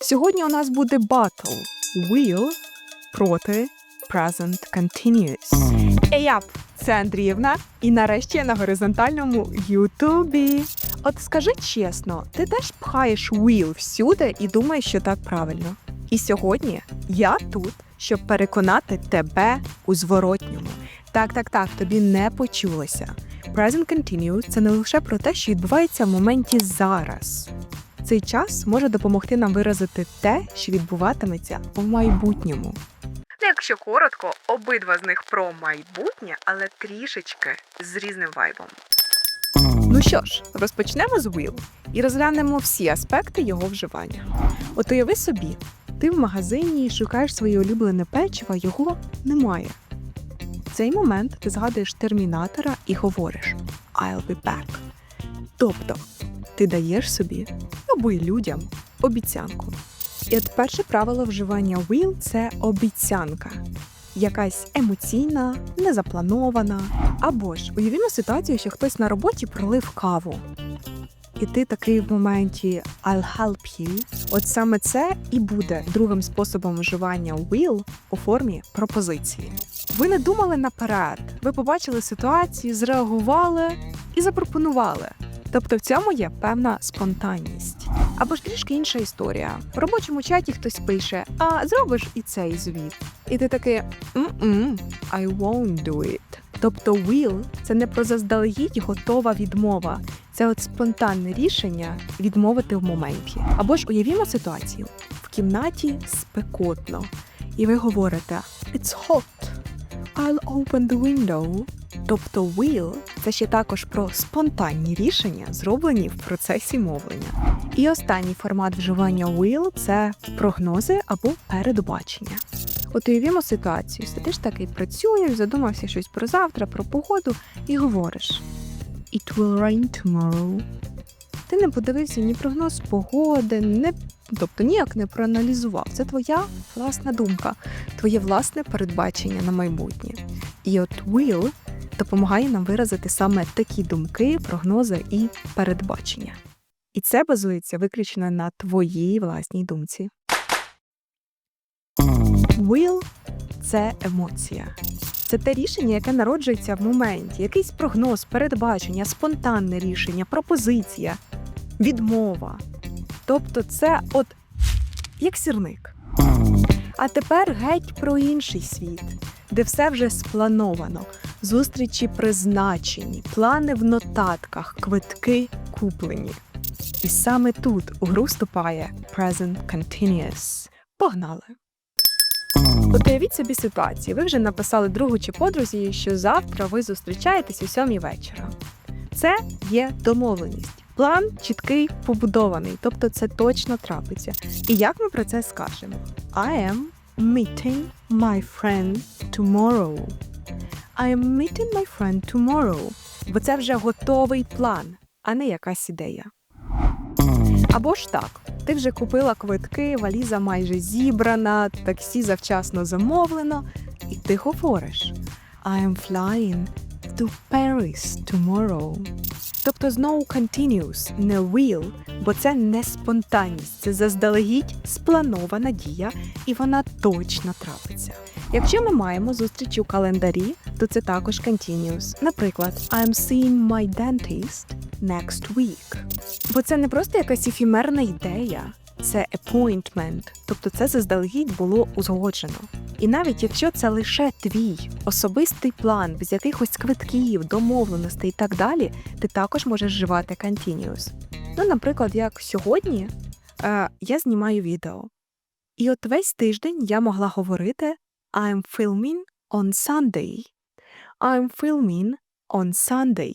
Сьогодні у нас буде батл will проти present continuous. Еяп, це Андріївна, і нарешті я на горизонтальному Ютубі. От скажи чесно, ти теж пхаєш will всюди і думаєш, що так правильно. І сьогодні я тут, щоб переконати тебе у зворотньому. Так, так, так, тобі не почулося. Present continuous – це не лише про те, що відбувається в моменті зараз. Цей час може допомогти нам виразити те, що відбуватиметься в майбутньому. Якщо коротко, обидва з них про майбутнє, але трішечки з різним вайбом. Ну що ж, розпочнемо з Will і розглянемо всі аспекти його вживання. От уяви собі, ти в магазині і шукаєш своє улюблене печиво, його немає. В цей момент ти згадуєш термінатора і говориш I'll be back. Тобто ти даєш собі або людям обіцянку. І от перше правило вживання will – це обіцянка. Якась емоційна, незапланована. Або ж уявімо ситуацію, що хтось на роботі пролив каву. І ти такий в моменті I'll help you. От саме це і буде другим способом вживання will у формі пропозиції. Ви не думали наперед, ви побачили ситуацію, зреагували і запропонували. Тобто в цьому є певна спонтанність. Або ж трішки інша історія. В робочому чаті хтось пише: А зробиш і цей звіт. І ти такий «М-м, I won't do it. Тобто will – це не про заздалегідь готова відмова. Це от спонтанне рішення відмовити в моменті. Або ж уявімо ситуацію: в кімнаті спекотно, і ви говорите It's hot. I'll open the window. Тобто will – це ще також про спонтанні рішення, зроблені в процесі мовлення. І останній формат вживання will – це прогнози або передбачення. От уявімо ситуацію, сидиш такий працюєш, задумався щось про завтра, про погоду, і говориш It will rain tomorrow. Ти не подивився ні прогноз погоди, не тобто ніяк не проаналізував. Це твоя власна думка, твоє власне передбачення на майбутнє. І от will допомагає нам виразити саме такі думки, прогнози і передбачення. І це базується виключно на твоїй власній думці. Will – це емоція. Це те рішення, яке народжується в моменті, якийсь прогноз, передбачення, спонтанне рішення, пропозиція, відмова. Тобто, це от як сірник. А тепер геть про інший світ, де все вже сплановано, зустрічі призначені, плани в нотатках, квитки куплені. І саме тут у гру вступає Present Continuous. Погнали! От уявіть собі ситуацію. Ви вже написали другу чи подрузі, що завтра ви зустрічаєтесь о сьомій вечора. Це є домовленість. План чіткий, побудований, тобто це точно трапиться. І як ми про це скажемо? I am meeting my friend tomorrow. I am meeting my friend tomorrow. Бо це вже готовий план, а не якась ідея. Або ж так, ти вже купила квитки, валіза майже зібрана, таксі завчасно замовлено, і ти говориш I am flying to Paris tomorrow. Тобто знову continuous, не will, бо це не спонтанність, це заздалегідь спланована дія, і вона точно трапиться. Якщо ми маємо зустріч у календарі, то це також continuous. Наприклад, I'm seeing my dentist next week. Бо це не просто якась ефімерна ідея, це appointment, тобто це заздалегідь було узгоджено. І навіть якщо це лише твій особистий план, без якихось квитків, домовленостей і так далі, ти також можеш вживати continuous. Ну, наприклад, як сьогодні е, я знімаю відео. І от весь тиждень я могла говорити I'm filming on Sunday. I'm filming on Sunday.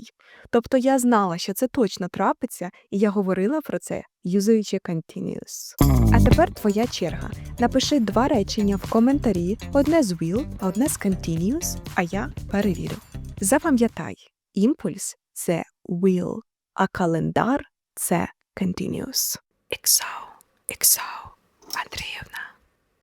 Тобто я знала, що це точно трапиться, і я говорила про це, юзуючи continuous. А тепер твоя черга. Напиши два речення в коментарі: одне з will, а одне з continuous, а я перевірю. Запам'ятай, імпульс це will, а календар це continuous. XO, XO, Андріївна.